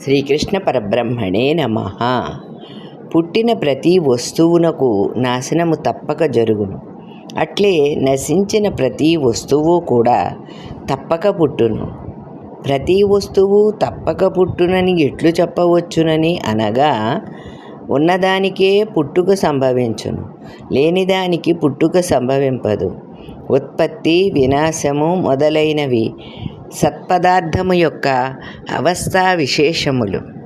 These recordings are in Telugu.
శ్రీకృష్ణ పరబ్రహ్మణే నమ. పుట్టిన ప్రతి వస్తువునకు నాశనము తప్పక జరుగును. అట్లే నశించిన ప్రతి వస్తువు కూడా తప్పక పుట్టును. ప్రతి వస్తువు తప్పక పుట్టునని ఎట్లు చెప్పవచ్చునని అనగా ఉన్నదానికే పుట్టుక సంభవించును. లేనిదానికి పుట్టుక సంభవింపదు. ఉత్పత్తి వినాశము మొదలైనవి సత్పదార్థము యొక్క అవస్థా విశేషములు.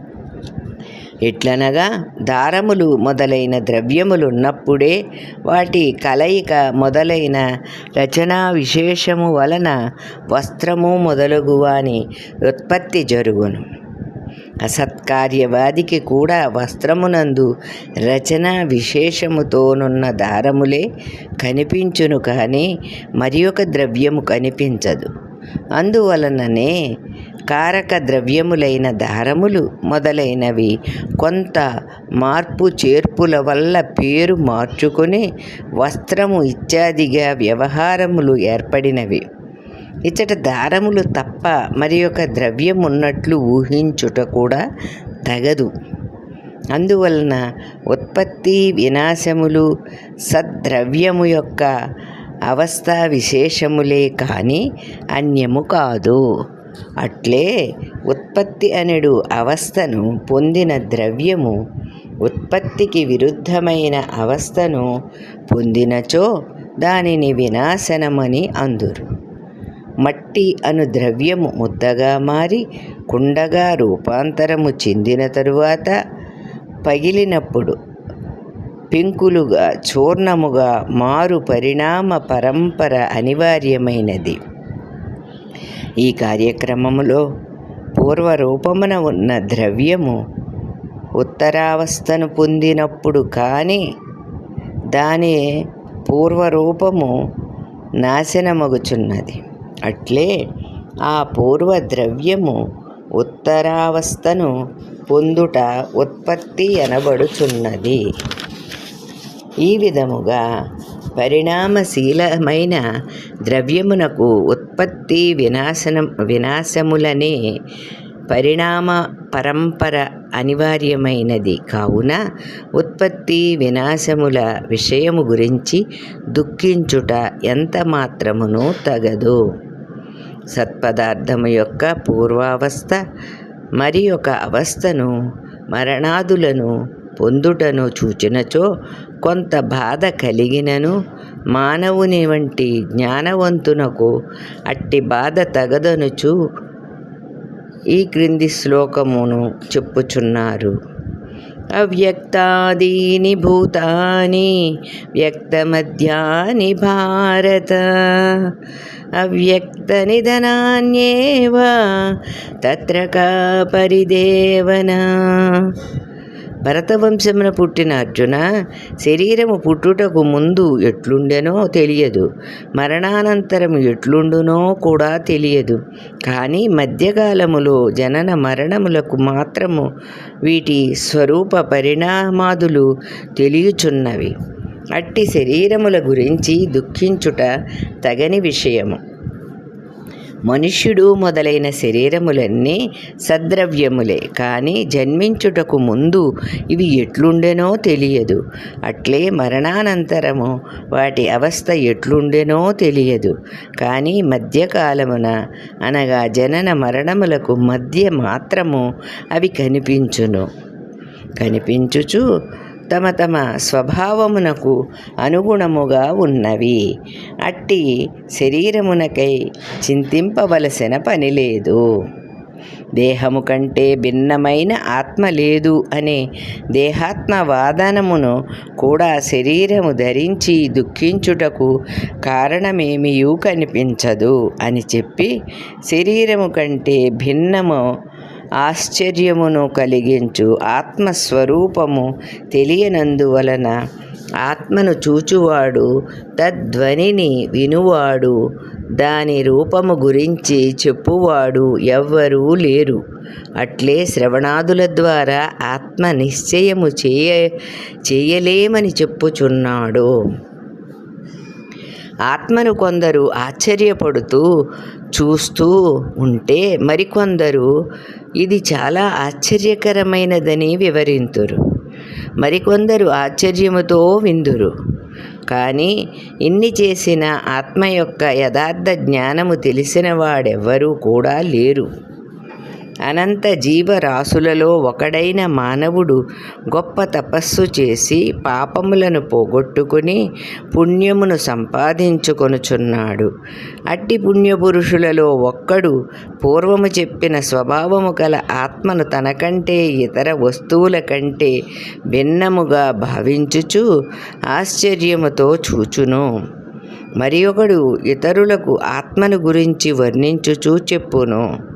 ఎట్లనగా దారములు మొదలైన ద్రవ్యములు ఉన్నప్పుడే వాటి కలయిక మొదలైన రచనా విశేషము వలన వస్త్రము మొదలగువాని ఉత్పత్తి జరుగును. అసత్కార్యవాదికి కూడా వస్త్రమునందు రచన విశేషముతోనున్న దారములే కనిపించును కానీ మరి ఒక ద్రవ్యము కనిపించదు. అందువలననే కారక ద్రవ్యములైన దారములు మొదలైనవి కొంత మార్పు చేర్పుల వల్ల పేరు మార్చుకొని వస్త్రము ఇత్యాదిగా వ్యవహారములు ఏర్పడినవి. ఇచ్చట దారములు తప్ప మరి ఒక ద్రవ్యం ఉన్నట్లు ఊహించుట కూడా తగదు. అందువలన ఉత్పత్తి వినాశములు సద్ద్రవ్యము యొక్క అవస్థా విశేషములే కానీ అన్యము కాదు. అట్లే ఉత్పత్తి అనెడు అవస్థను పొందిన ద్రవ్యము ఉత్పత్తికి విరుద్ధమైన అవస్థను పొందినచో దానిని వినాశనమని అందురు. మట్టి అను ద్రవ్యము ముద్దగా మారి కుండగా రూపాంతరము చెందిన తరువాత పగిలినప్పుడు పెంకులుగా చూర్ణముగా మారు పరిణామ పరంపర అనివార్యమైనది. ఈ కార్యక్రమములో పూర్వరూపమున ఉన్న ద్రవ్యము ఉత్తరావస్థను పొందినప్పుడు కానీ దాని పూర్వరూపము నాశనమగుచున్నది. అట్లే ఆ పూర్వ ద్రవ్యము ఉత్తరావస్థను పొందుట ఉత్పత్తి అనబడుచున్నది. ఈ విధముగా పరిణామశీలమైన ద్రవ్యమునకు ఉత్పత్తి వినాశనం వినాశములనే పరిణామ పరంపర అనివార్యమైనది. కావున ఉత్పత్తి వినాశముల విషయము గురించి దుఃఖించుట ఎంత మాత్రమును తగదు. సత్పదార్థము యొక్క పూర్వావస్థ మరి ఒక అవస్థను మరణాదులను పొందుటను చూచినచో కొంత బాధ కలిగినను మానవుని వంటి జ్ఞానవంతునకు అట్టి బాధ తగదనుచు ఈ క్రింది శ్లోకమును చెప్పుచున్నారు. అవ్యక్తాదీని భూతాని వ్యక్తమధ్యాని భారత అవ్యక్తనిధనాన్యేవ తత్ర పరిదేవనా. భరతవంశమున పుట్టిన అర్జున శరీరము పుట్టుటకు ముందు ఎట్లుండెనో తెలియదు. మరణానంతరం ఎట్లుండునో కూడా తెలియదు. కానీ మధ్యకాలములో జనన మరణములకు మాత్రము వీటి స్వరూప పరిణామాదులు తెలియచున్నవి. అట్టి శరీరముల గురించి దుఃఖించుట తగని విషయము. మనుష్యుడు మొదలైన శరీరములన్నీ సద్రవ్యములే కానీ జన్మించుటకు ముందు ఇవి ఎట్లుండెనో తెలియదు. అట్లే మరణానంతరము వాటి అవస్థ ఎట్లుండెనో తెలియదు. కానీ మధ్యకాలమున అనగా జనన మరణములకు మధ్య మాత్రము అవి కనిపించును. కనిపించుచు తమ తమ స్వభావమునకు అనుగుణముగా ఉన్నవి. అట్టి శరీరమునకై చింతింపవలసిన పని లేదు. దేహము కంటే భిన్నమైన ఆత్మ లేదు అనే దేహాత్మ వాదనమును కూడా శరీరము ధరించి దుఃఖించుటకు కారణమేమియూ కనిపించదు అని చెప్పి శరీరము కంటే భిన్నము ఆశ్చర్యమును కలిగించు. ఆత్మస్వరూపము తెలియనందువలన ఆత్మను చూచువాడు తద్ధ్వనిని వినువాడు దాని రూపము గురించి చెప్పువాడు ఎవ్వరూ లేరు. అట్లే శ్రవణాదుల ద్వారా ఆత్మ నిశ్చయము చేయ చేయలేమని చెప్పుచున్నాడు. ఆత్మను కొందరు ఆశ్చర్యపడుతూ చూస్తూ ఉంటే మరికొందరు ఇది చాలా ఆశ్చర్యకరమైనదని వివరింతురు. మరికొందరు ఆశ్చర్యముతో విందురు. కానీ ఇన్ని చేసిన ఆత్మ యొక్క యథార్థ జ్ఞానము తెలిసిన వాడెవ్వరూ కూడా లేరు. అనంత జీవరాశులలో ఒకడైన మానవుడు గొప్ప తపస్సు చేసి పాపములను పోగొట్టుకుని పుణ్యమును సంపాదించుకొనుచున్నాడు. అట్టి పుణ్యపురుషులలో ఒక్కడు పూర్వము చెప్పిన స్వభావము గల ఆత్మను తనకంటే ఇతర వస్తువుల కంటే భిన్నముగా భావించుచు ఆశ్చర్యముతో చూచును. మరి ఒకడు ఇతరులకు ఆత్మను గురించి వర్ణించుచూ చెప్పును.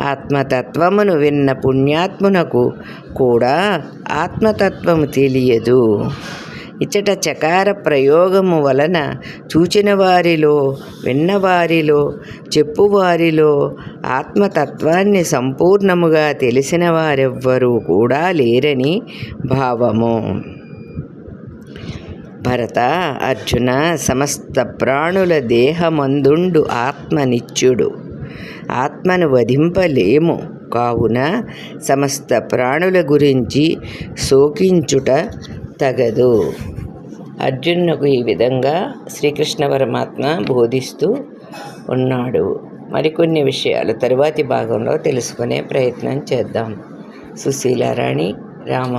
ఆత్మతత్వమును విన్న పుణ్యాత్మునకు కూడా ఆత్మతత్వము తెలియదు. ఇచ్చట చకార ప్రయోగము వలన చూచిన వారిలో విన్నవారిలో చెప్పువారిలో ఆత్మతత్వాన్ని సంపూర్ణముగా తెలిసిన వారెవ్వరూ కూడా లేరని భావము. భరత అర్జున సమస్త ప్రాణుల దేహమందుండు ఆత్మనిత్యుడు ఆత్మను వధింపలేము. కావున సమస్త ప్రాణుల గురించి శోకించుట తగదు. అర్జునుకు ఈ విధంగా శ్రీకృష్ణ పరమాత్మ బోధిస్తూ ఉన్నాడు. మరికొన్ని విషయాలు తరువాతి భాగంలో తెలుసుకునే ప్రయత్నం చేద్దాం. సుశీలారాణి రామ